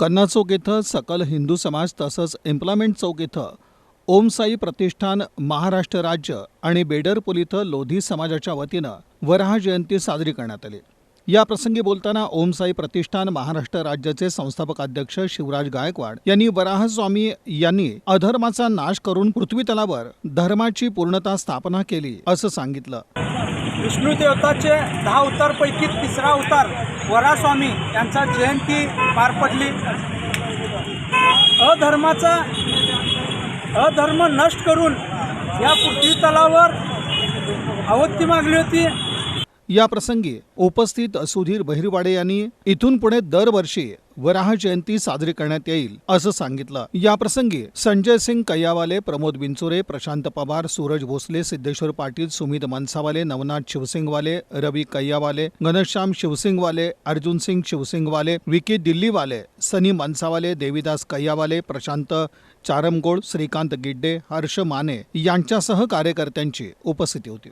कन्ना चौक इथं सकल हिंदू समाज तसंच एम्प्लॉयमेंट चौक इथं ओम साई प्रतिष्ठान महाराष्ट्र राज्य आणि बेडरपूल इथं लोधी समाजाच्या वतीनं वराह जयंती साजरी करण्यात आली. या प्रसंगी बोलताना ओम साई प्रतिष्ठान महाराष्ट्र राज्याचे संस्थापक अध्यक्ष शिवराज गायकवाड यांनी वराह स्वामी यांनी अधर्माचा नाश करून पृथ्वी तलावर धर्माची पूर्णता स्थापना केली असं सांगितलं. विष्णू देवताचे दहा उतारपैकी तिसरा अवतार वरास्वामी यांचा जयंती पार पडली. अधर्माचा अधर्म नष्ट करून या पृथ्वी तलावर आवत्ती मागली होती. या प्रसंगी उपस्थित सुधीर बहिरवाडे यांनी इथून पुढे दरवर्षी वराह जयंती साजरी करण्यात येईल असं सांगितलं. या प्रसंगी संजय सिंग कैयावाले प्रमोद बिंचुरे प्रशांत पवार सूरज भोसले सिद्धेश्वर पाटील सुमित मनसावाले नवनाथ शिवसिंगवाले रवी कय्यावाले घनश्याम शिवसिंगवाले अर्जुन सिंग शिवसिंगवाले विकी दिल्लीवाले सनी मनसावाले देवीदास कय्यावाले प्रशांत चारमगोड श्रीकांत गिड्डे हर्ष माने यांच्यासह कार्यकर्त्यांची उपस्थिती होती.